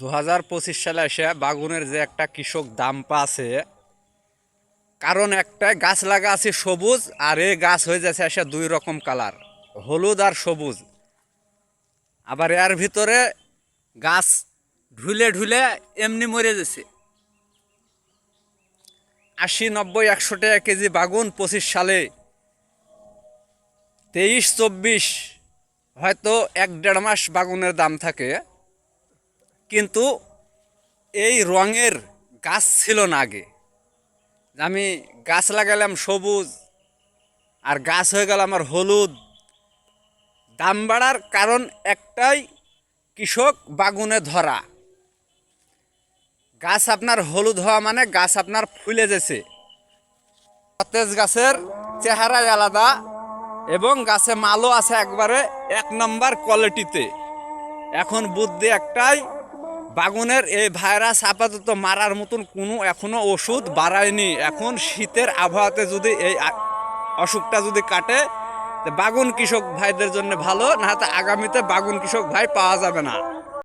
দু হাজার পঁচিশ সালে এসে বাগুনের যে একটা কৃষক দাম পাচ্ছে কারণ একটা গাছ লাগা আছে সবুজ আর এই গাছ হয়ে যাচ্ছে এসে দুই রকম কালার, হলুদ আর সবুজ। আবার এর ভিতরে গাছ ঢুলে ঢুলে এমনি মরে যাচ্ছে। আশি, নব্বই, একশো টাকা কেজি বাগুন পঁচিশ সালে, তেইশ, চব্বিশ, হয়তো এক দেড় মাস বাগুনের দাম থাকে। কিন্তু এই রঙের গাছ ছিল না আগে। আমি গাছ লাগালাম সবুজ, আর গাছ হয়ে গেল আমার হলুদ। দাম বাড়ার কারণ একটাই, কৃষক বাগুনে ধরা। গাছ আপনার হলুদ হওয়া মানে গাছ আপনার ফুলে যেছে সতেজ গাছের চেহারাই আলাদা, এবং গাছে মালও আছে একবারে এক নম্বর কোয়ালিটিতে। এখন বুদ্ধি একটাই বাগুনের এই ভাইরাস আপাতত মারার মতন কোনো এখনও ওষুধ বাড়ায়নি। এখন শীতের আবহাওয়াতে যদি এই অসুখটা যদি কাটে বাগুন কৃষক ভাইদের জন্য ভালো না তো আগামীতে বাগুন কৃষক ভাই পাওয়া যাবে না।